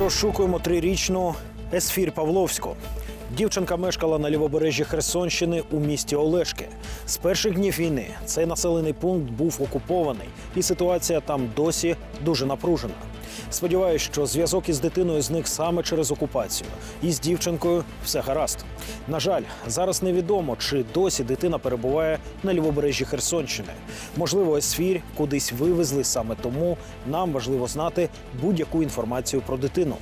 розшукуємо трирічну Есфір Павловську. Дівчинка мешкала на лівобережжі Херсонщини у місті Олешки. З перших днів війни цей населений пункт був окупований, і ситуація там досі дуже напружена. Сподіваюсь, що зв'язок із дитиною зник саме через окупацію. І з дівчинкою все гаразд. На жаль, зараз невідомо, чи досі дитина перебуває на лівобережжі Херсонщини. Можливо, Есфір кудись вивезли саме тому нам важливо знати будь-яку інформацію про дитину.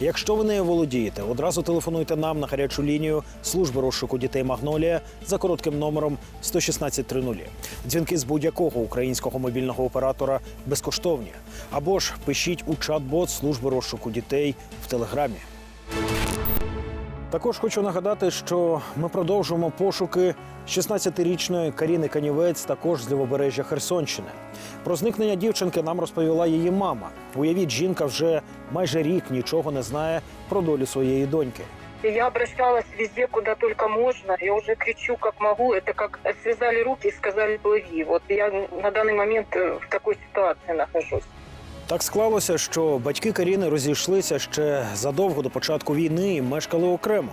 Якщо ви нею володієте, одразу телефонуйте нам на гарячу лінію служби розшуку дітей Магнолія за коротким номером 11630. Дзвінки з будь-якого українського мобільного оператора безкоштовні. Або ж пишіть у чат-бот служби розшуку дітей в телеграмі. Також хочу нагадати, що ми продовжуємо пошуки 16-річної Каріни Канівець, також з лівобережжя Херсонщини. Про зникнення дівчинки нам розповіла її мама. Уявіть, жінка вже майже рік нічого не знає про долю своєї доньки. И Я обращалась везде, куда только можно. Я уже кричу, как могу. Это как связали руки и сказали плыви. Вот я на данный момент э, в такой ситуации нахожусь. Так склалося, що батьки Каріни розійшлися ще задовго до початку війни і мешкали окремо.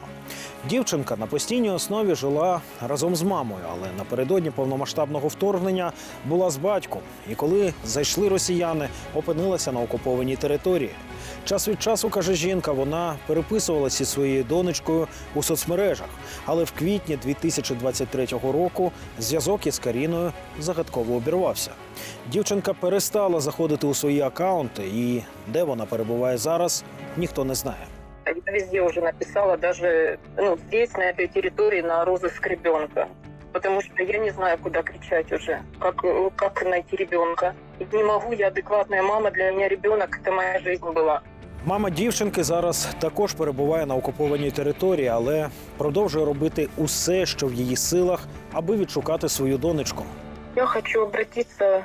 Дівчинка на постійній основі жила разом з мамою, але напередодні повномасштабного вторгнення була з батьком. І коли зайшли росіяни, опинилася на окупованій території. Час від часу, каже жінка, вона переписувалася зі своєю донечкою у соцмережах. Але в квітні 2023 року зв'язок із Каріною загадково обірвався. Дівчинка перестала заходити у свої акаунти, і де вона перебуває зараз, ніхто не знає. Я везде уже написала, даже ну, здесь, на этой территории, на розыск ребенка Потому что я не знаю, куда кричать уже, как, э, как найти ребенка. И не могу, я адекватная мама, для меня ребенок это моя жизнь была. Мама дівчинки зараз також перебуває на окупованій території, але продовжує робити усе, що в її силах, аби відшукати свою донечку. Я хочу обратиться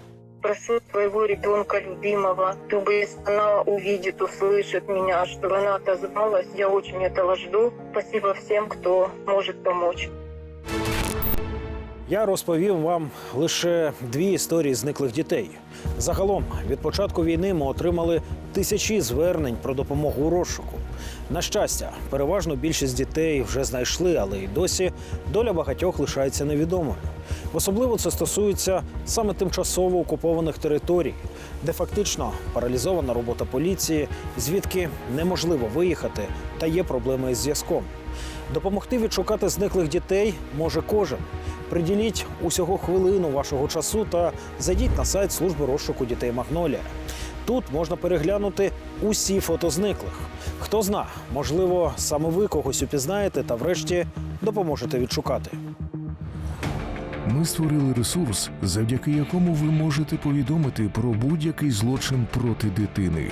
Прошу своего ребенка любимого, чтобы она увидит, услышит меня, чтобы она отозвалась. Я очень этого жду. Спасибо всем, кто может помочь. Я розповів вам лише дві історії зниклих дітей. Загалом, від початку війни ми отримали тисячі звернень про допомогу у розшуку. На щастя, переважно більшість дітей вже знайшли, але й досі доля багатьох лишається невідомою. Особливо це стосується саме тимчасово окупованих територій, де фактично паралізована робота поліції, звідки неможливо виїхати та є проблеми із зв'язком. Допомогти відшукати зниклих дітей може кожен. Приділіть усього хвилину вашого часу та зайдіть на сайт служби розшуку дітей Магнолія. Тут можна переглянути усі фото зниклих. Хто зна, можливо, саме ви когось упізнаєте та врешті допоможете відшукати. Ми створили ресурс, завдяки якому ви можете повідомити про будь-який злочин проти дитини.